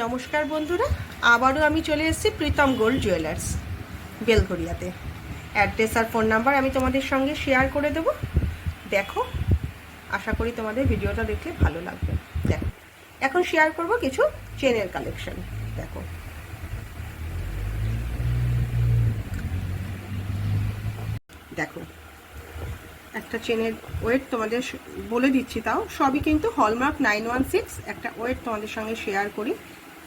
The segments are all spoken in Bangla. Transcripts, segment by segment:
নমস্কার বন্ধুরা, আবারও আমি চলে এসেছি প্রীতম গোল্ড জুয়েলার্স বেলঘরিয়াতে অ্যাড্রেস আর ফোন নাম্বার আমি তোমাদের সঙ্গে শেয়ার করে দেব। দেখো, আশা করি তোমাদের ভিডিওটা দেখলে ভালো লাগবে। দেখো, এখন শেয়ার করব কিছু চেনের কালেকশন দেখো। দেখো, একটা চেনের ওয়েট তোমাদের বলে দিচ্ছি তাও। সবই কিন্তু হলমার্ক নাইন ওয়ান সিক্স একটা ওয়েট তোমাদের সঙ্গে শেয়ার করি।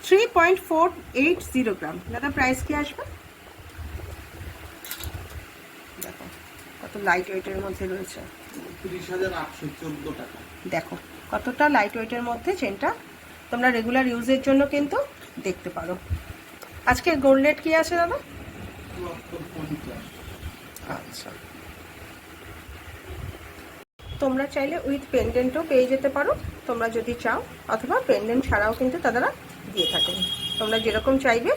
Three point four eight zero gram দাদা প্রাইস কি আসবে? দেখো কত লাইট ওয়েটের মধ্যে রয়েছে। টাকা। দেখো কতটা লাইট ওয়েটের মধ্যে চেনটা তোমরা রেগুলার ইউজের জন্য কিন্তু দেখতে পারো। আজকে গোল্ড রেট কি আছে দাদা? আচ্ছা। তোমরা চাইলে উইথ পেন্ডেন্টও পেয়ে যেতে পারো। তোমরা যদি চাও অথবা পেন্ডেন্ট ছাড়াও কিন্তু তারা দিয়ে থাকেন তোমরা যেরকম চাইবে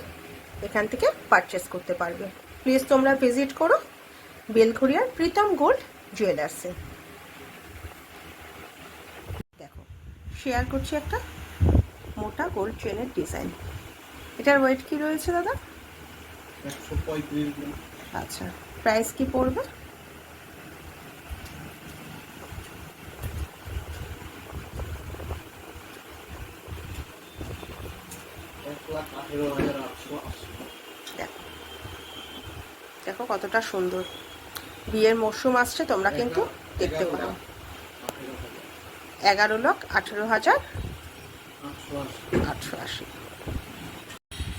এখান থেকে পারচেস করতে পারবে। প্লিজ তোমরা ভিজিট করো বেলঘরিয়ার প্রীতম গোল্ড জুয়েলার্সে দেখো শেয়ার করছি একটা মোটা গোল্ড চেনের ডিজাইন এটার ওয়েট কি রয়েছে দাদা? আচ্ছা প্রাইস কি পড়বে এক লাখ আঠেরো হাজার আটশো আশি দেখো। দেখো কতটা সুন্দর। বিয়ের মরশুম আসছে, তোমরা কিন্তু দেখতে পারো। এগারো লক্ষ আঠেরো হাজার আটশো আশি।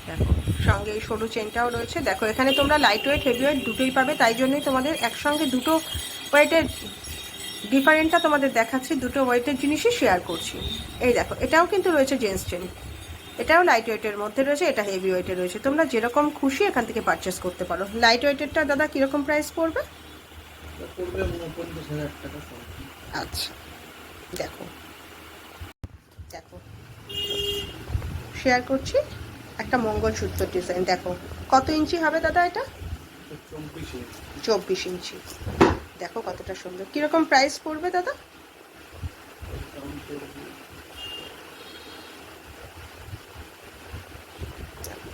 দেখো, সঙ্গে এই সরু চেনটাও রয়েছে। দেখো, এখানে তোমরা লাইট ওয়েট হেভি ওয়েট দুটোই পাবে। তাই জন্যই তোমাদের একসঙ্গে দুটো ওয়েটের ডিফারেন্টটা তোমাদের দেখাচ্ছি। দুটো ওয়েটের জিনিসই শেয়ার করছি। এই দেখো, এটাও কিন্তু রয়েছে জেন্টস চেন এটাও লাইট ওয়েটের মধ্যে রয়েছে এটা হেভি ওয়েটের রয়েছে। তোমরা যেরকম খুশি এখান থেকে পারচেস করতে পারো। লাইট ওয়েটেরটা দাদা কীরকম প্রাইস পড়বে। আচ্ছা দেখো। দেখো। শেয়ার করছি। একটা মঙ্গলসূত্র ডিজাইন দেখো। কত ইঞ্চি হবে দাদা এটা? চব্বিশ ইঞ্চি। দেখো কতটা সুন্দর। কীরকম প্রাইস পড়বে দাদা দাম পড়বে আটান্ন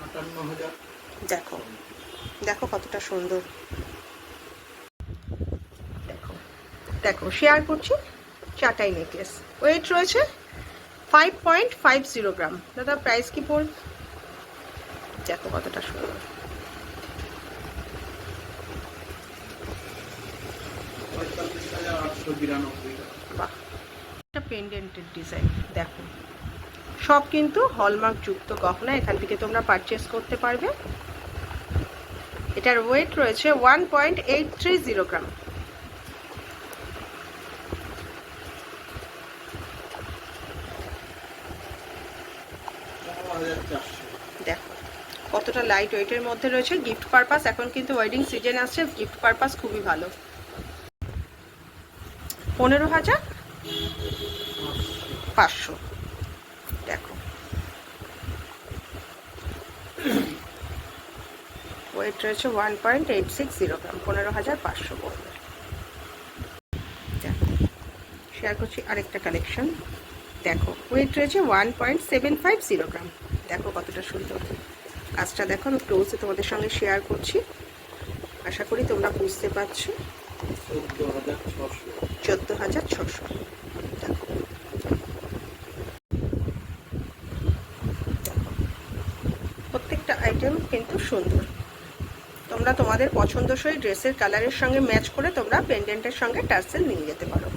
হাজার দেখো। দেখো কতটা সুন্দর। দেখো। দেখো শেয়ার করছি চাটাই নেকলেস ওয়েট রয়েছে five point five zero gram দাদা প্রাইস কি পড়বে? দেখো কতটা সুন্দর। বাহ। একটা পেন্ডেন্টের ডিজাইন দেখো। সব কিন্তু হলমার্ক যুক্ত গহনা, এখান থেকে তোমরা পারচেস করতে পারবে। এটার ওয়েট রয়েছে one point eight three zero gram দেখো, কতটা লাইট ওয়েটের মধ্যে রয়েছে গিফট পারপাস এখন কিন্তু ওয়েডিং সিজন আসছে গিফট পারপাস খুবই ভালো। পনেরো হাজার পাঁচশো দেখো ওয়েট রয়েছে one point eight six zero gram, পনেরো হাজার পাঁচশো শেয়ার করছি আরেকটা কালেকশন দেখো ওয়েট রয়েছে one point seven five zero gram. দেখো কতটা সুন্দর। কাজটা দেখো, আমি ক্লোজে তোমাদের সঙ্গে শেয়ার করছি। আশা করি তোমরা বুঝতে পারছ। চোদ্দ হাজার ছশো। দেখো। প্রত্যেকটা আইটেম কিন্তু সুন্দর। তোমরা তোমাদের পছন্দসই ড্রেসের কালারের সঙ্গে ম্যাচ করে তোমরা পেন্ডেন্টের সঙ্গে টার্সেল নিয়ে যেতে পারো।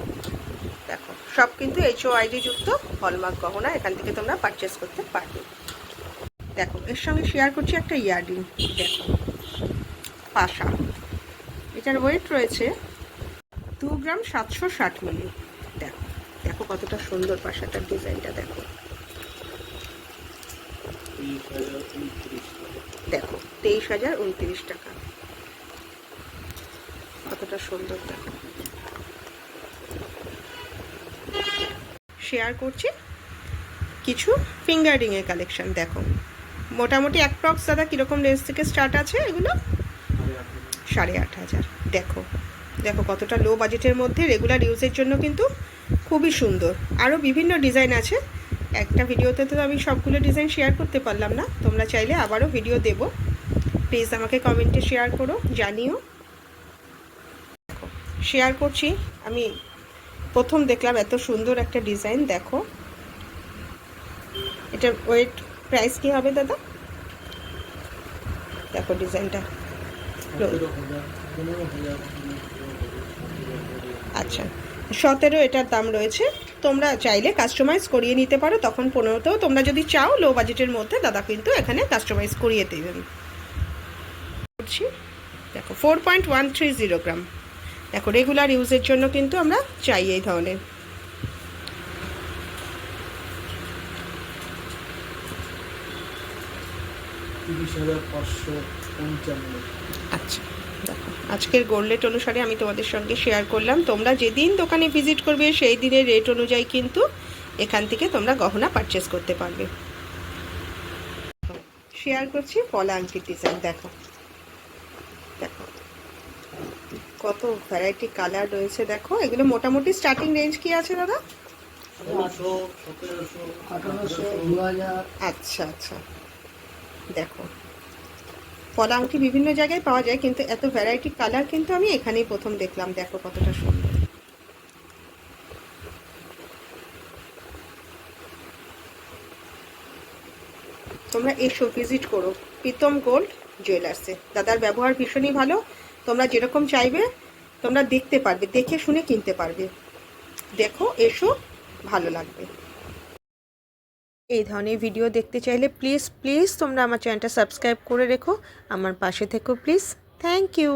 দেখো, সব কিন্তু এইচও আইডি যুক্ত হলমার্ক গহনা এখান থেকে তোমরা পারচেস করতে পারবে। দেখো, এর সঙ্গে শেয়ার করছি একটা ইয়াররিং, দেখো, পাশা। এটার ওয়েট রয়েছে দু গ্রাম সাতশো ষাট মিলি। দেখো দেখো কতটা সুন্দর পাশাটার ডিজাইনটা দেখো তিরিশ হাজার উনত্রিশ টাকা দেখো, তেইশ হাজার উনত্রিশ টাকা। কতটা সুন্দর দেখো। শেয়ার করছি। কিছু ফিঙ্গারিং এর কালেকশন দেখো। মোটামুটি অ্যাপ্রক্স দাদা, কীরকম রেঞ্জ থেকে স্টার্ট আছে এগুলো? সাড়ে আট হাজার। দেখো দেখো কতটা লো বাজেটের মধ্যে রেগুলার ইউজের জন্য কিন্তু খুবই সুন্দর। আরও বিভিন্ন ডিজাইন আছে। একটা ভিডিওতে তো আমি সবগুলো ডিজাইন শেয়ার করতে পারলাম না। তোমরা চাইলে আবারও ভিডিও দেবো। প্লিজ আমাকে কমেন্টে শেয়ার করো, জানিও। শেয়ার করছি। আমি প্রথম দেখলাম এত সুন্দর একটা ডিজাইন দেখো। এটার ওয়েট প্রাইস কি হবে দাদা? দেখো ডিজাইনটা আচ্ছা সতেরো এটার দাম রয়েছে। তোমরা চাইলে কাস্টমাইজ করিয়ে নিতে পারো তখন পনেরোতেও তোমরা যদি চাও লো বাজেটের মধ্যে দাদা কিন্তু এখানে কাস্টমাইজ করিয়ে দেবেন। করছি দেখো four point one three zero gram দেখো রেগুলার ইউজের জন্য কিন্তু আমরা চাই এই ধরনের। আচ্ছা। আজকের গোল্ড রেট অনুসারে আমি তোমাদের সঙ্গে শেয়ার করলাম। তোমরা যেদিন দোকানে ভিজিট করবে সেই দিনের রেট অনুযায়ী কিন্তু এখান থেকে তোমরা গহনা পারচেস করতে পারবে। শেয়ার করছি পলা আংটির ডিজাইন দেখো। দেখো। কত ভ্যারাইটি কালার রয়েছে দেখো। এগুলো মোটামুটি স্টার্টিং রেঞ্জ কি আছে দাদা? আচ্ছা আচ্ছা। দেখো। পলা আংটি বিভিন্ন জায়গায় পাওয়া যায়, কিন্তু এত ভ্যারাইটি কালার কিন্তু আমি এখানেই প্রথম দেখলাম। দেখো কতটা সুন্দর। তোমরা এসো ভিজিট করো। প্রীতম গোল্ড জুয়েলার্সে দাদার ব্যবহার ভীষণই ভালো। তোমরা যেরকম চাইবে, তোমরা দেখতে পারবে, দেখে শুনে কিনতে পারবে। দেখো, এসো, ভালো লাগবে। এই ধরনের ভিডিও দেখতে চাইলে প্লিজ প্লিজ তোমরা আমার চ্যানেলটা সাবস্ক্রাইব করে রেখো। আমার পাশে থেকো প্লিজ থ্যাংক ইউ